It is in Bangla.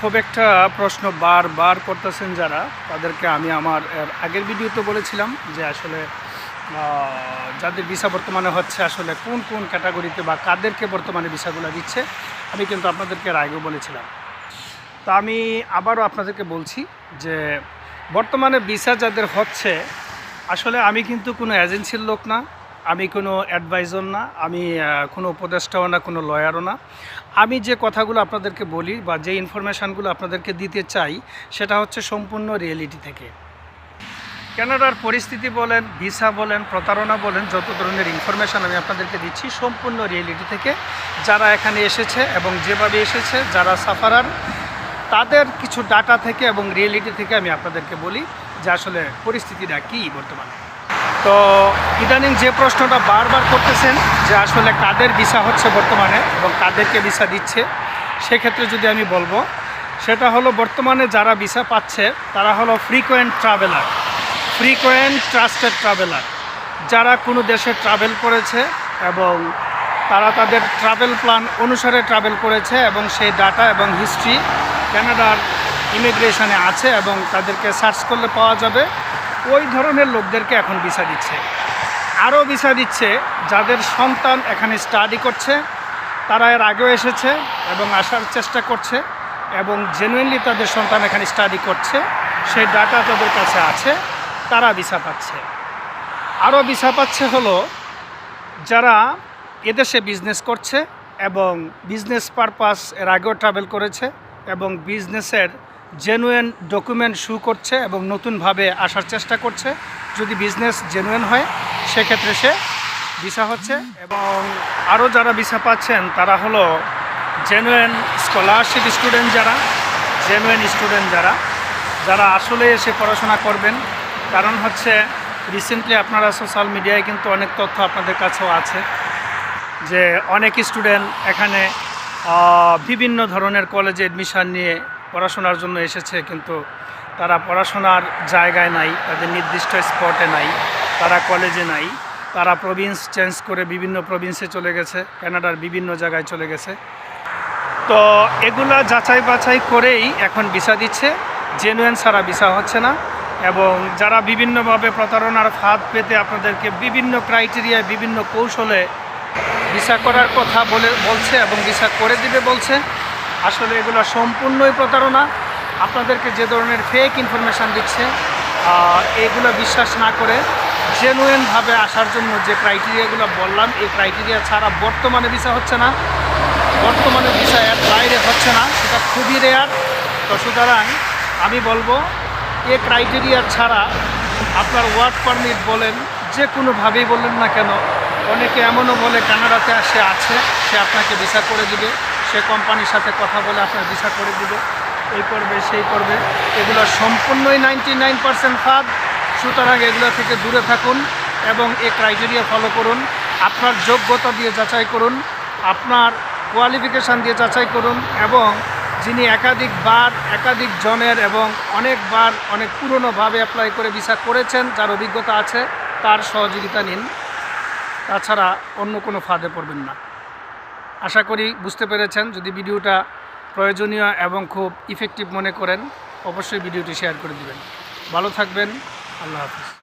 খুব একটা প্রশ্ন বারবার করতেছেন যারা, তাদেরকে আমি আমার আগের ভিডিওতে বলেছিলাম যে আসলে যাদের ভিসা বর্তমানে হচ্ছে আসলে কোন কোন ক্যাটাগরিতে বা কাদেরকে বর্তমানে ভিসাগুলো দিচ্ছে, আমি কিন্তু আপনাদেরকে আগেও বলেছিলাম। তা আমি আবারও আপনাদেরকে বলছি যে বর্তমানে ভিসা যাদের হচ্ছে, আসলে আমি কিন্তু কোনো এজেন্সির লোক না আমি কোনো অ্যাডভাইজার না, আমি কোনো উপদেষ্টাও না, কোনো লয়ারও না। আমি যে কথাগুলো আপনাদেরকে বলি বা যে ইনফরমেশানগুলো আপনাদেরকে দিতে চাই, সেটা হচ্ছে সম্পূর্ণ রিয়েলিটি থেকে। কানাডার পরিস্থিতি বলেন, ভিসা বলেন, প্রতারণা বলেন, যত ধরনের ইনফরমেশান আমি আপনাদেরকে দিচ্ছি, সম্পূর্ণ রিয়েলিটি থেকে। যারা এখানে এসেছে এবং যেভাবে এসেছে, যারা সাফারার, তাদের কিছু ডাটা থেকে এবং রিয়েলিটি থেকে আমি আপনাদেরকে বলি যে আসলে পরিস্থিতিটা কী বর্তমানে। তো ইদানিং যে প্রশ্নটা বারবার করতেছেন যে আসলে কাদের ভিসা হচ্ছে বর্তমানে এবং কাদেরকে ভিসা দিচ্ছে, সেক্ষেত্রে যদি আমি বলব, সেটা হলো বর্তমানে যারা ভিসা পাচ্ছে, তারা হলো frequent traveller frequent trusted traveller যারা কোনো দেশে ট্রাভেল করেছে এবং তারা তাদের ট্রাভেল প্ল্যান অনুসারে ট্রাভেল করেছে এবং সেই ডাটা এবং হিস্ট্রি কানাডার ইমিগ্রেশনে আছে এবং তাদেরকে সার্চ করলে পাওয়া যাবে। ওই ধরনের লোকদেরকে এখন ভিসা দিচ্ছে। আরও ভিসা দিচ্ছে যাদের সন্তান এখানে স্টাডি করছে, তারা এর আগেও এসেছে এবং আসার চেষ্টা করছে এবং জেনুইনলি তাদের সন্তান এখানে স্টাডি করছে, সেই ডাটা তাদের কাছে আছে, তারা ভিসা পাচ্ছে। আরও ভিসা পাচ্ছে হলো যারা এদেশে বিজনেস করছে এবং বিজনেস পারপাস এর আগেও ট্রাভেল করেছে এবং বিজনেসের জেনুয়েন ডকুমেন্ট শু করছে এবং নতুনভাবে আসার চেষ্টা করছে। যদি বিজনেস জেনুয়েন হয়, সেক্ষেত্রে সে ভিসা হচ্ছে এবং আরও যারা ভিসা পাচ্ছেন, তারা হলো জেনুয়েন স্কলারশিপ স্টুডেন্ট যারা জেনুয়েন স্টুডেন্ট যারা যারা আসলে এসে পড়াশোনা করবেন। কারণ হচ্ছে রিসেন্টলি আপনারা সোশ্যাল মিডিয়ায় কিন্তু অনেক তথ্য আপনাদের কাছেও আছে যে অনেক স্টুডেন্ট এখানে বিভিন্ন ধরনের কলেজে এডমিশন নিয়ে পড়াশোনার জন্য এসেছে, কিন্তু তারা পড়াশোনার জায়গায় নাই, তাদের নির্দিষ্ট স্পটে নাই, তারা কলেজে নাই, তারা প্রভিন্স চেঞ্জ করে বিভিন্ন প্রভিন্সে চলে গেছে কানাডার বিভিন্ন জায়গায় চলে গেছে। তো এগুলা যাচাই বাছাই করেই এখন ভিসা দিচ্ছে জেনুয়েন ছাড়া ভিসা হচ্ছে না, এবং যারা বিভিন্নভাবে প্রতারণার ফাঁদ পেতে আপনাদেরকে বিভিন্ন ক্রাইটেরিয়ায় বিভিন্ন কৌশলে ভিসা করার কথা বলে, বলছে এবং ভিসা করে দিবে বলছে আসলে এগুলো সম্পূর্ণই প্রতারণা। আপনাদেরকে যে ধরনের ফেক ইনফরমেশান দিচ্ছে এগুলো বিশ্বাস না করে জেনুয়েনভাবে আসার জন্য যে ক্রাইটেরিয়াগুলো বললাম, এই ক্রাইটেরিয়া ছাড়া বর্তমানে ভিসা হচ্ছে না। বর্তমানে ভিসা এর বাইরে হচ্ছে না, সেটা খুবই রেয়ার তো সুতরাং আমি বলব, এ ক্রাইটেরিয়া ছাড়া আপনার ওয়ার্ক পারমিট বলেন, যে কোনোভাবেই বললেন না কেন, অনেকে এমনও বলে কানাডাতে সে আছে, সে আপনাকে ভিসা করে দিবে। সে কোম্পানির সাথে কথা বলে আপনার ভিসা করে দিবে। এই করবে সেই করবে এগুলো সম্পূর্ণই নাইনটি নাইন পার্সেন্ট ফাঁদ। সুতরাং এগুলো থেকে দূরে থাকুন এবং এ ক্রাইটেরিয়া ফলো করুন। আপনার যোগ্যতা দিয়ে যাচাই করুন, আপনার কোয়ালিফিকেশান দিয়ে যাচাই করুন এবং যিনি একাধিকবার একাধিক জনের এবং অনেকবার অনেক পুরনোভাবে অ্যাপ্লাই করে ভিসা করেছেন, যার অভিজ্ঞতা আছে, তার সহযোগিতা নিন। তাছাড়া অন্য কোনো ফাঁদে পড়বেন না। আশা করি বুঝতে পেরেছেন, যদি ভিডিওটা প্রয়োজনীয় এবং খুব ইফেক্টিভ মনে করেন, অবশ্যই ভিডিওটি শেয়ার করে দিবেন। ভালো থাকবেন, আল্লাহ হাফিজ।